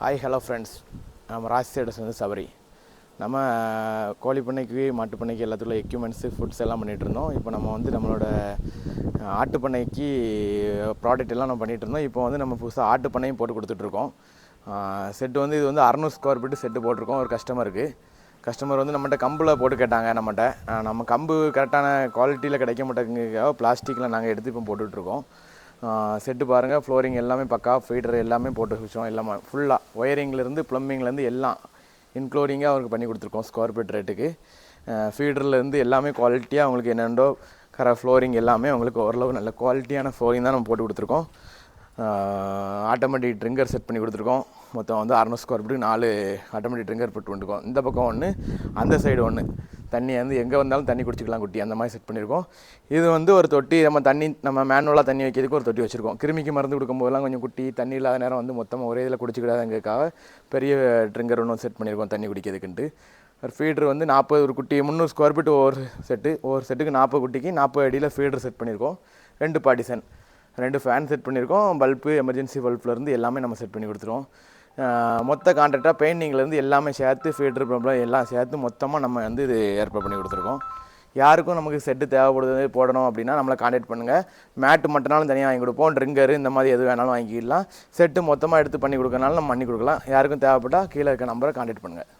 Hi hello friends நம்ம ராசி சேடஸ் வந்து சபரி நம்ம கோழி பண்ணைக்கு மாட்டு பண்ணைக்கு எல்லாத்துக்குள்ள எக்யூப்மெண்ட்ஸு ஃபுட்ஸ் எல்லாம் பண்ணிகிட்டு இருந்தோம். இப்போ நம்ம வந்து நம்மளோட ஆட்டுப்பண்ணைக்கு ஆட்டு பண்ணைக்கு ப்ராடக்ட் எல்லாம் நம்ம பண்ணிகிட்டு இருந்தோம். இப்போ வந்து நம்ம புதுசாக ஆட்டு பண்ணையும் போட்டு கொடுத்துட்ருக்கோம் செட்டு வந்து இது வந்து அறநூறு ஸ்கொயர் ஃபீட்டு செட்டு போட்டிருக்கோம். ஒரு கஸ்டமருக்கு கஸ்டமர் வந்து நம்மகிட்ட கம்பில் போட்டு கேட்டாங்க நம்மகிட்ட. நம்ம கம்பு கரெக்டான குவாலிட்டியில் கிடைக்க மாட்டேங்குதுக்காக பிளாஸ்டிக்கில் நாங்கள் எடுத்து இப்போ போட்டுட்ருக்கோம் செட்டு பாருங்கள் ஃப்ளோரிங் எல்லாமே பக்கா ஃபீடர் எல்லாமே போட்டு வச்சோம். எல்லாமே ஃபுல்லாக ஒயரிங்லேருந்து ப்ளம்பிங்லேருந்து எல்லாம் இன்க்ளூடிங்காக அவருக்கு பண்ணி கொடுத்துருக்கோம் ஸ்கொயர் ஃபீட் ரேட்டுக்கு ஃபீடர்லேருந்து எல்லாமே குவாலிட்டியாக அவங்களுக்கு என்னென்னோ கர ஃப்ளோரிங் எல்லாமே அவங்களுக்கு ஓரளவு நல்ல குவாலிட்டியான ஃப்ளோரிங் தான் நம்ம போட்டு கொடுத்துருக்கோம். ஆட்டோமேட்டிக் ட்ரிங்கர் செட் பண்ணி கொடுத்துருக்கோம். மொத்தம் வந்து அறநூறு ஸ்கொயர் ஃபீட்டுக்கு நாலு ஆட்டோமேட்டிக் ட்ரிங்கர் போட்டு வந்துருக்கோம். இந்த பக்கம் ஒன்று அந்த சைடு ஒன்று தண்ணி வந்து எங்கே வந்தாலும் தண்ணி குடிச்சிக்கலாம் குட்டி அந்த மாதிரி செட் பண்ணியிருக்கோம் இது வந்து ஒரு தொட்டி நம்ம தண்ணி நம்ம மேனுவலாக தண்ணி வைக்கிறதுக்கு ஒரு தொட்டி வச்சுருக்கோம். கிருமிக்கு மருந்து கொடுக்கும்போதெல்லாம் கொஞ்சம் குட்டி தண்ணி இல்லாத நேரம் வந்து மொத்தமாக ஒரே இதில் குடிச்சிக்கிடாதங்கிறதுக்காக பெரிய ட்ரிங்கர் ஒன்று செட் பண்ணியிருக்கோம் தண்ணி குடிக்கிறதுக்குன்ட்டு. ஒரு ஃபீட்ரு வந்து நாற்பது ஒரு குட்டி முந்நூறு ஸ்கொயர் ஃபீட் ஒவ்வொரு செட்டு ஒவ்வொரு செட்டுக்கு நாற்பது குட்டிக்கு நாற்பது அடியில் ஃபீடர் செட் பண்ணியிருக்கோம் ரெண்டு பார்ட்டிசன் ரெண்டு ஃபேன் செட் பண்ணியிருக்கோம் பல்பு எமர்ஜென்சி பல்ப்லேருந்து எல்லாமே நம்ம செட் பண்ணி கொடுத்துருவோம். மொத்த கான்ட்ராக்டாக பெயிண்டிங்லேருந்து எல்லாமே சேர்த்து ஃபீல்டர் ப்ராப்ளம் எல்லாம் சேர்த்து மொத்தமாக நம்ம வந்து இது ஏற்பாடு பண்ணி கொடுத்துருக்கோம். யாருக்கும் நமக்கு செட்டு தேவைப்படுது போடணும் அப்படின்னா நம்மளை காண்டாக்ட் பண்ணுங்கள் மேட்டு மட்டும்னாலும் தனியாக வாங்கி கொடுப்போம். ட்ரிங்கரு இந்த மாதிரி எது வேணாலும் வாங்கிக்கலாம். செட்டு மொத்தமாக எடுத்து பண்ணி கொடுக்கறனாலும் நம்ம பண்ணி கொடுக்கலாம். யாருக்கும் தேவைப்பட்டால் கீழே இருக்க நம்பரை காண்டாக்ட் பண்ணுங்கள்